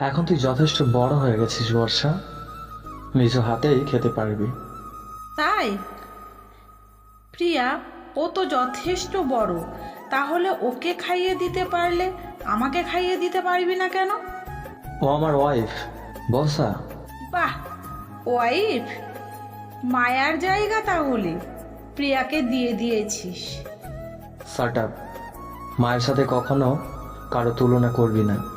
এখন তুই যথেষ্ট বড় হয়ে গেছিস বর্ষা। নিজ হাতেই খেতে পারবি। তাই? প্রিয়া ও তো যথেষ্ট বড়। তাহলে ওকে খাইয়ে দিতে পারলে আমাকে খাইয়ে দিতে পারবি না কেন? ও আমার ওয়াইফ বর্ষা। বাহ ওয়াইফ মায়ার জায়গা তাহলে। প্রিয়াকে দিয়ে দিয়েছিস। শাট আপ মায়ের সাথে কখনো কারও তুলনা করবি না।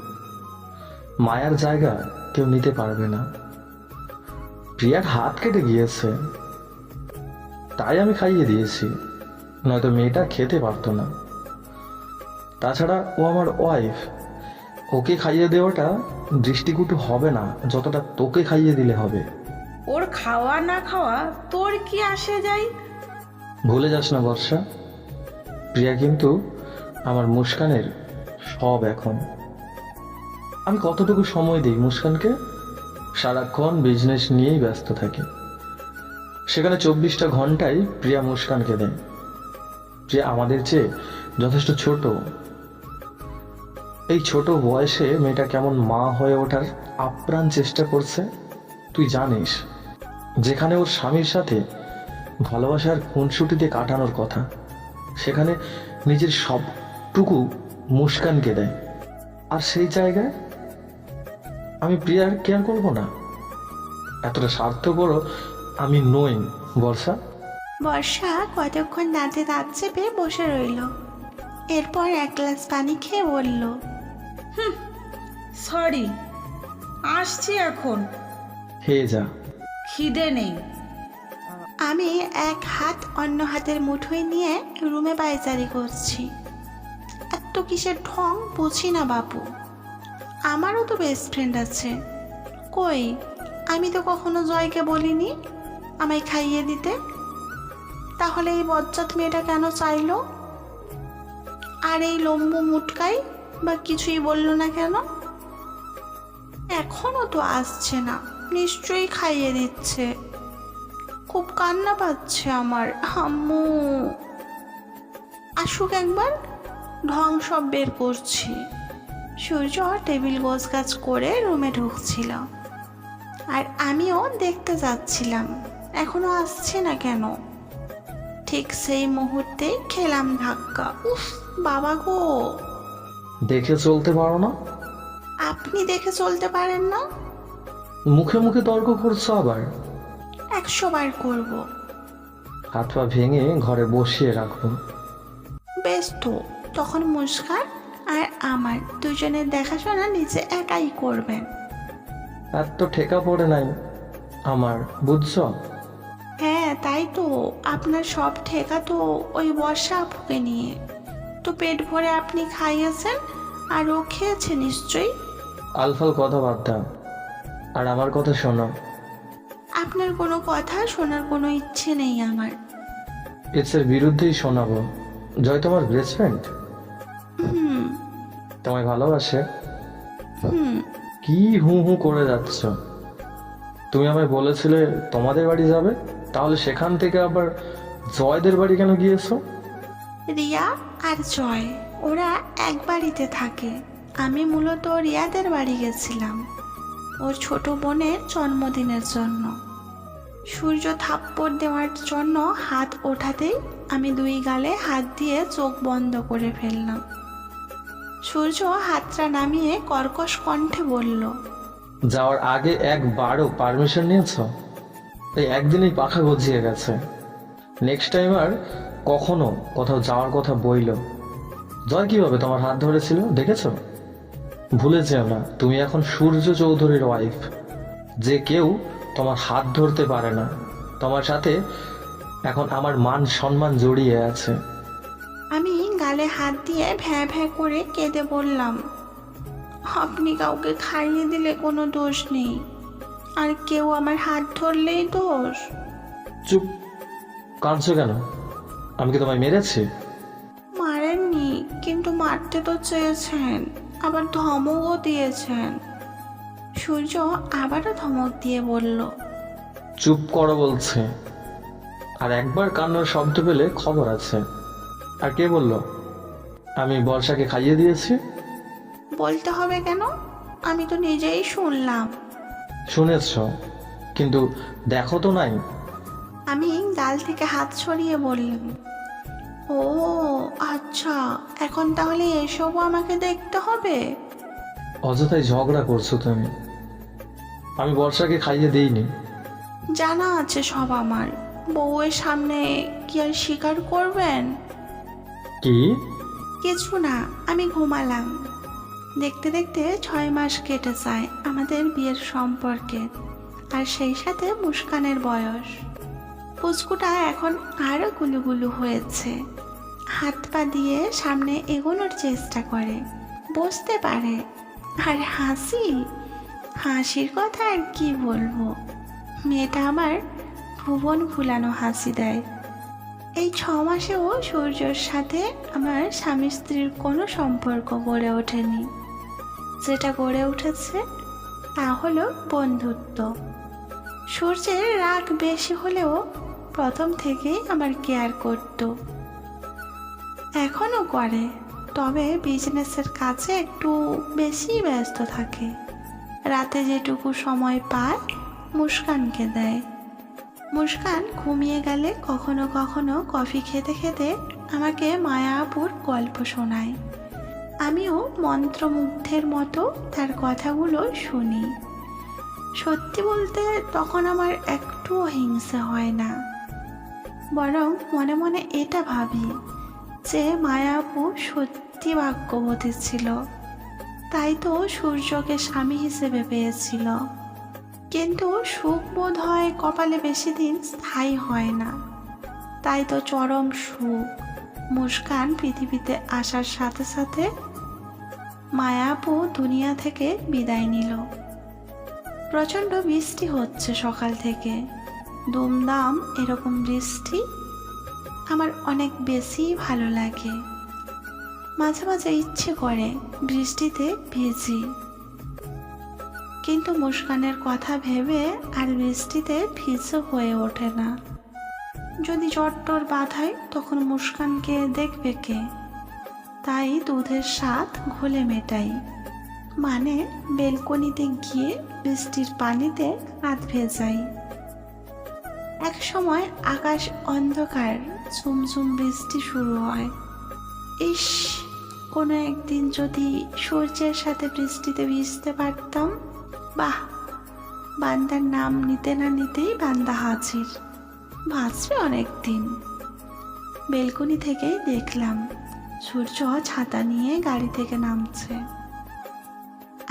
মায়ার জায়গা কেউ নিতে পারবে না। প্রিয়ার হাত কেটে গিয়েছে। তাই আমি খাইয়ে দিয়েছি নয়তো মেয়েটা খেতে পারতো না। তাছাড়া ও আমার ওয়াইফ ওকে খাইয়ে দেওয়াটা দৃষ্টিকুটু হবে না যতটা তোকে খাইয়ে দিলে হবে। ওর খাওয়া না খাওয়া তোর কি আসে যাই ভুলে যাস না বর্ষা। প্রিয়া কিন্তু আমার মুস্কানের সব এখন। আমি কতটুকু সময় দিই মুস্কানকে? সারাক্ষণ বিজনেস নিয়েই ব্যস্ত থাকি। সেখানে চব্বিশটা ঘন্টাই প্রিয়া মুস্কানকে দেয়। প্রিয়া আমাদের চেয়ে যথেষ্ট ছোট। এই ছোট বয়সে মেয়েটা কেমন মা হয়ে ওঠার আপ্রাণ চেষ্টা করছে, তুই জানিস। যেখানে ওর স্বামীর সাথে ভালোবাসার খুনসুটিতে কাটানোর কথা, সেখানে নিজের সবটুকু মুস্কানকে দেয়। আর সেই জায়গায় আমি প্রিয়ার কেয়ার করব না। এতটা স্বার্থপরও আমি নই বর্ষা। বর্ষা কতক্ষণ দাঁতে দাঁত চেপে বসে রইল। এরপর এক গ্লাস পানি খেয়ে বলল সরি আসছি এখন। খেয়ে যা। খিদে নেই। আমি এক হাত অন্য হাতের মুঠোয় নিয়ে রুমে পায়চারি করছি। এত কিসের ঢং বুঝি না বাপু। আমারও তো বেস্ট ফ্রেন্ড আছে। কই? আমি তো কখনো জয়কে বলিনি আমায় খাইয়ে দিতে। তাহলে এই বজ্জাত মেয়েটা কেন চাইল? আর এই লম্বু মুটকাই বা কিছুই বলল না কেন? এখনও তো আসছে না, নিশ্চয়ই খাইয়ে দিচ্ছে। খুব কান্না পাচ্ছে আমার, আম্মু। আসুক একবার, ঢং সব বের করছি। সূর্য টেবিল গোছ গাছ করে রুমে ঢুকছিল। আর আমিও দেখতে যাচ্ছিলাম এখনও আসছে না কেন? ঠিক সেই মুহূর্তেই খেলাম ধাক্কা। উফ বাবা গো! দেখে চলতে পারো না? আপনি দেখে চলতে পারেন না? মুখে মুখে তর্ক করছ আবার? একশো বার করব। হাত পা ভেঙে ঘরে বসিয়ে রাখব বেশ তো তখন মুস্কান আর আমার দুজনের দেখাশোনা নিজে একাই করবেন এত ঠেকা পড়ে নাই। আমার বুঝছ? হ্যাঁ তাই তো। আপনার সব ঠেকা তো ওই বর্ষা আপুকে নিয়ে। তো পেট ভরে আপনি খাইয়েছেন আর ও খেয়েছে নিশ্চয়ই? আলফাল কথা বাদ দাও। আর আমার কথা শোনো। আপনার কোনো কথা শোনার কোনো ইচ্ছে নেই আমার। এর বিরুদ্ধেই শোনাবো। জয় তোমার বেস্ট ফ্রেন্ড তোমায় ভালোবাসে? হুম। কি হু হু করে যাচ্ছ? তুমি আমায় বলেছিলে তোমাদের বাড়ি যাবে তাহলে সেখান থেকে আবার জয়দের বাড়ি কেন গিয়েছো? রিয়া আর জয় ওরা এক বাড়িতে থাকে। আমি মূলত রিয়াদের বাড়ি গেছিলাম ওর ছোট বোনের জন্মদিনের জন্য। সূর্য থাপ্পড় দেওয়ার জন্য হাত ওঠাতেই আমি দুই গালে হাত দিয়ে চোখ বন্ধ করে ফেললাম। সূর্য হাতটা নামিয়ে কর্কশ কণ্ঠে বলল, যাওয়ার আগে একবারও পারমিশন নিয়েছো? এই একদিনই পাখা গজিয়ে গেছে। নেক্সট টাইম আর কখনো কোথাও যাওয়ার কথা বইল। জয় কীভাবে তোমার হাত ধরেছিল, দেখেছ? ভুলে যেও না, তুমি এখন সূর্য চৌধুরীর ওয়াইফ যে কেউ তোমার হাত ধরতে পারে না। তোমার সাথে এখন আমার মান সম্মান জড়িয়ে আছে। গালে হাত দিয়ে ভ্যাঁ ভ্যাঁ করে কেঁদে বললাম আপনি কাউকে খাইয়ে দিলে কোনো দোষ নেই। আর কেউ আমার হাত ধরলেই দোষ? চুপ। কাঁদছো কেন? আমি কি তোমায় মেরেছি? মারেননি কিন্তু মারতে তো চেয়েছেন আবার ধমকও দিয়েছেন। সূর্য আবারও ধমক দিয়ে বলল চুপ করো বলছে। আর একবার কান্নার শব্দ পেলে খবর আছে। আর কে বলল আমি বর্ষাকে খাইয়ে দিয়েছি। বলতে হবে কেন? আমি তো নিজেই শুনলাম। শুনেছ কিন্তু দেখো তো নাই। আমি গাল থেকে হাত সরিয়ে বললাম ও আচ্ছা এখন তাহলে এসবও আমাকে দেখতে হবে? অযথাই ঝগড়া করছ তুমি। আমি বর্ষাকে খাইয়ে দিইনি। জানা আছে সব আমার। বউয়ের সামনে কি আর স্বীকার করবেন? কি? কিছু না, আমি ঘুমালাম। দেখতে দেখতে ছয় মাস কেটে যায় আমাদের বিয়ের সম্পর্কে, আর সেই সাথে মুস্কানের বয়স। পুচকুটা এখন আরও গুলুগুলু হয়েছে। হাত পা দিয়ে সামনে এগোনোর চেষ্টা করে, বসতে পারে। আর হাসি? হাসির কথা আর কি বলব? মেয়েটা আমার ভুবন ভুলানো হাসি দেয়। এই ছ মাসেও সূর্যর সাথে আমার স্বামী স্ত্রীর কোনো সম্পর্ক গড়ে ওঠেনি। যেটা গড়ে উঠেছে তা হলো বন্ধুত্ব। সূর্যের রাগ বেশি হলেও প্রথম থেকেই আমার কেয়ার করত। এখনও করে, তবে বিজনেসের কাছে একটু বেশি ব্যস্ত থাকে। রাতে যেটুকু সময় পায়, মুস্কানকে দেয়। মুস্কান ঘুমিয়ে গেলে কখনো কখনো কফি খেতে খেতে আমাকে মায়াপুর গল্প শোনায়। আমিও মন্ত্রমুগ্ধের মতো তার কথাগুলো শুনি। সত্যি বলতে তখন আমার একটুও হিংসা হয় না। বরং মনে মনে এটা ভাবি যে মায়া আপু সত্যি ভাগ্যবতী ছিল। তাই তো সূর্যকে স্বামী হিসেবে পেয়েছিল। কিন্তু সুখ বোধ হয় কপালে বেশি দিন স্থায়ী হয় না। তাই তো চরম সুখ, মুস্কান পৃথিবীতে আসার সাথে সাথে মায়াপু দুনিয়া থেকে বিদায় নিল। প্রচণ্ড বৃষ্টি হচ্ছে সকাল থেকে। দুমদাম এরকম বৃষ্টি আমার অনেক বেশি ভালো লাগে। মাঝে মাঝে ইচ্ছে করে বৃষ্টিতে ভিজি। কিন্তু মুস্কানের কথা ভেবে আর বৃষ্টিতে ভিজে হয়ে ওঠে না। যদি চট্টর বাঁধায়, তখন মুস্কানকে দেখবে কে? তাই দুধের স্বাদ ঘোলে মেটাই। মানে বেলকনিতে গিয়ে বৃষ্টির পানিতে হাত ভেজাই। এক সময় আকাশ অন্ধকার, ঝুমঝুম বৃষ্টি শুরু হয়। ইস, কোনো একদিন যদি সূর্যের সাথে বৃষ্টিতে ভিজতে পারতাম। বাহ, বান্দার নাম নিতে না নিতেই বান্দা হাজির। বাঁচবে অনেক দিন বেলকনি থেকেই দেখলাম, সূর্য ছাতা নিয়ে গাড়ি থেকে নামছে।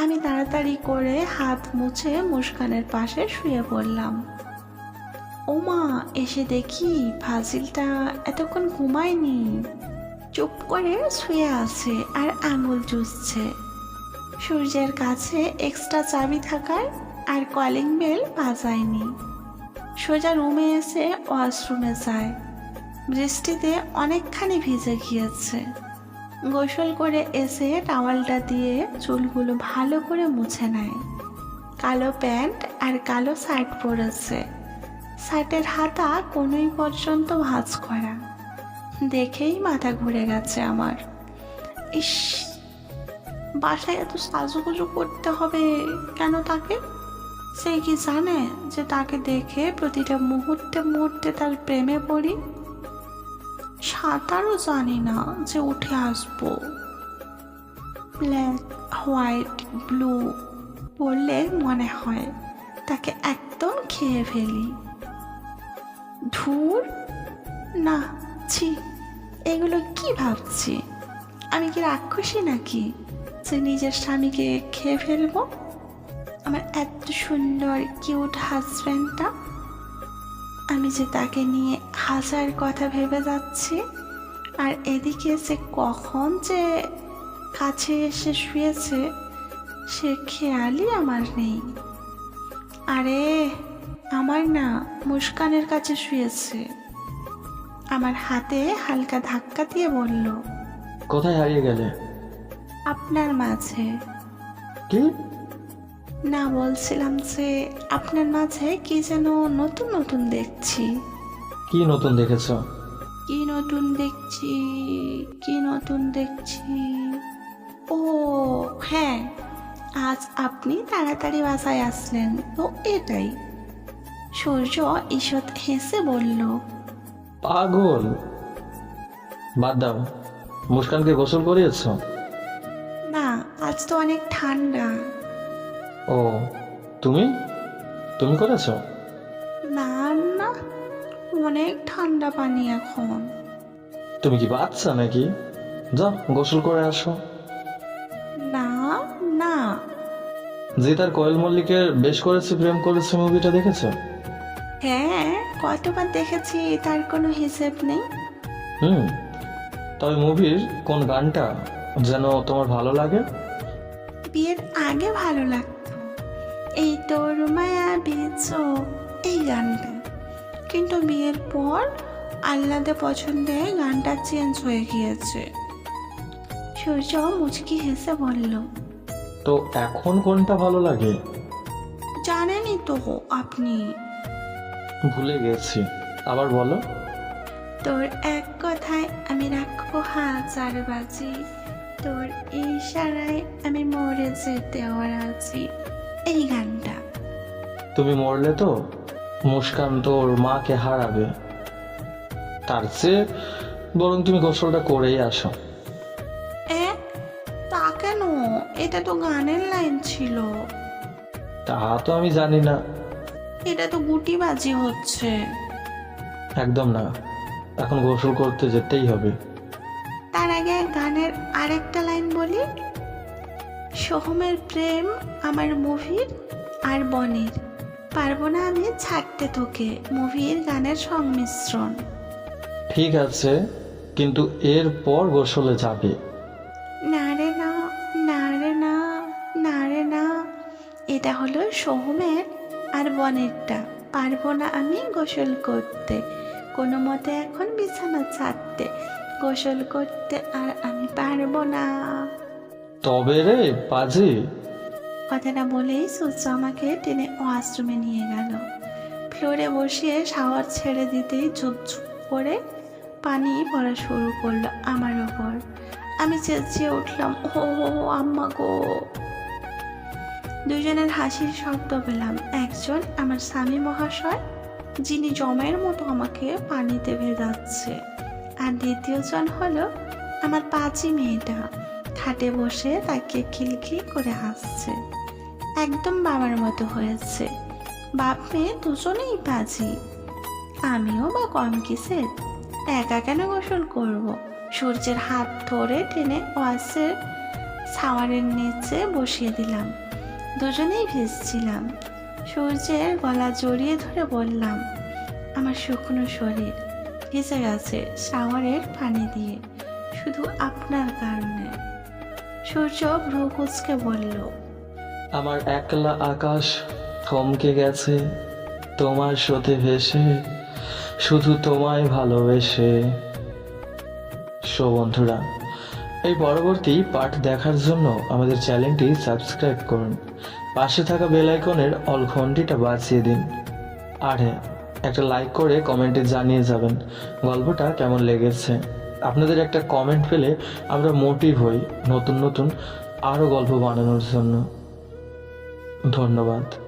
আমি তাড়াতাড়ি করে হাত মুছে মুস্কানের পাশে শুয়ে পড়লাম। ওমা, এসে দেখি ফাজিলটা এতক্ষণ ঘুমায়নি। চুপ করে শুয়ে আছে আর আঙুল চুষছে। সূর্যের কাছে এক্সট্রা চাবি থাকার আর কলিং বেল বাজায়নি। সোজা রুমে এসে ওয়াশরুমে যায়। বৃষ্টিতে অনেকখানি ভিজে গিয়েছে। গোসল করে এসে টাওয়ালটা দিয়ে চুলগুলো ভালো করে মুছে নেয়। কালো প্যান্ট আর কালো শার্ট পরেছে। শার্টের হাতা কোনোই পর্যন্ত ভাঁজ করা। দেখেই মাথা ঘুরে গেছে আমার। ইস বাসায় এত সাজুগুজু করতে হবে কেন তাকে? সে কি জানে যে তাকে দেখে প্রতিটা মুহূর্তে মুহূর্তে তার প্রেমে পড়ি? সাঁতারও জানি না যে উঠে আসব। ব্ল্যাক, হোয়াইট, ব্লু পড়লে মনে হয় তাকে একদম খেয়ে ফেলি। ধুর? না, ছি, এগুলো কি ভাবছি? আমি কি রাক্ষসী নাকি? যে নিজের স্বামীকে খেয়ে ফেলব? আমার এত সুন্দর কিউট হাজব্যান্ডটা আমি যে তাকে নিয়ে হাজার কথা ভেবে যাচ্ছি, আর এদিকে সে কখন যে কাছে এসে শুয়েছে, সে খেয়ালই আমার নেই। আরে, আমার না মুস্কানের কাছে শুয়েছে। আমার হাতে হালকা ধাক্কা দিয়ে বলল, কোথায় হারিয়ে গেলে? আপনার মাঝে। কি? না বলছিলাম যে আপনার মাঝে কি যেন নতুন নতুন দেখছি। কি নতুন দেখেছ? কি নতুন দেখছি কি নতুন দেখছি। ও হ্যাঁ আজ আপনি তাড়াতাড়ি বাসায় আসলেন। তো এটাই। সূর্য ঈষৎ হেসে বলল পাগল। বাদ দাও। মুস্কানকে গোসল করিয়েছ? আজ তো অনেক ঠান্ডা। ও তুমি? তুমি করেছ? না না অনেক ঠান্ডা পানি এখন। তুমি কি বাচ্চা নাকি? যাও গোসল করে আসো। না না। যে তার কোয়েল মল্লিকের বেশ করেছে প্রেম করেছে মুভিটা দেখেছ? হ্যাঁ কতবার দেখেছি তার কোনো হিসেব নেই। হুম তবে মুভির কোন গানটা যেন তোমার ভালো লাগে? বিয়ের আগে ভালো লাগতো। এই তোর মায়া বীজ এই গানটা। কিন্তু বিয়ের পর আল্লাদে পছন্দে গানটা চেঞ্জ হয়ে গিয়েছে। সূর্য মুচকি হেসে বলল তো এখন কোনটা ভালো লাগে? জানেনই তো আপনি। ভুলে গেছি। আবার বলো। তোর এক কথায় আমি রাখব হাজার বাজি। তোর ইশারায় আমি মরে যেতেও রাজি এই গানটা। তুমি মরলে তো মুস্কান তোর মাকে হারাবে। তার চেয়ে বরং তুমি গোসলটা করেই আসো। তা কেন? এটা তো গানের লাইন ছিল। তা তো আমি জানি না। এটা তো গুটিবাজি হচ্ছে। একদম না। এখন গোসল করতে যেতেই হবে। তার আগে গানের আরেকটা লাইন বলি। সোহমের প্রেম আমার মুভির আর বনের। পারব না আমি ছাড়তে তোকে মুভির গানের সংমিশ্রণ। ঠিক আছে কিন্তু এর পর গোসলে যাবে। না রে না না রে না না রে না। এটা হলো সোহমের আর বনেরটা। পারব না আমি গোসল করতে। কোনো মতে এখন বিছানা ছাড়তে। গোসল করতে আর আমি পারব না। তবে রে পাজি। কথাটা বলেই সূর্য আমাকে টেনে ওয়াশরুমে নিয়ে গেল। ফ্লোরে বসিয়ে শাওয়ার ছেড়ে দিতেই ঝুপ ঝুপ করে পানি পড়া শুরু করল আমার ওপর। আমি চেঁচিয়ে উঠলাম ও আম্মা গো। দুজনের হাসির শব্দ পেলাম। একজন আমার স্বামী মহাশয় যিনি জমের মতো আমাকে পানিতে ভেজাচ্ছে আর দ্বিতীয়জন হলো আমার পাঁচি মেয়েটা। খাটে বসে তাকে খিলখিল করে হাসছে। একদম বাবার মতো হয়েছে। বাপ মেয়ে দুজনেই বাজি আমিও বা কম কিসের একা কেন গোসল করব? সূর্যের হাত ধরে টেনে ওয়াসের সাওয়ারের নিচে বসিয়ে দিলাম। দুজনেই ভিজছিলাম। সূর্যের গলা জড়িয়ে ধরে বললাম, আমার শুকনো শরীর। ভিজে গেছে শাওয়ারের পানি দিয়ে। শুধু আপনার কারণে। সূর্য ভ্রু কুচকে বলল, আমার একলা আকাশ থমকে গেছে, তোমার সাথে ভেসে, শুধু তোমায় ভালোবেসে। সো বন্ধুরা, এই পরবর্তী পাঠ দেখার জন্য আমাদের চ্যানেলটি সাবস্ক্রাইব করুন। পাশে থাকা বেল আইকনের অল ঘন্টিটা বাজিয়ে দিন। আর হ্যাঁ একটা লাইক করে কমেন্টে জানিয়ে যাবেন গল্পটা কেমন লেগেছে। আপনাদের একটা কমেন্ট পেলে আমরা মোটিভ হই নতুন নতুন আরও গল্প বানানোর জন্য। ধন্যবাদ।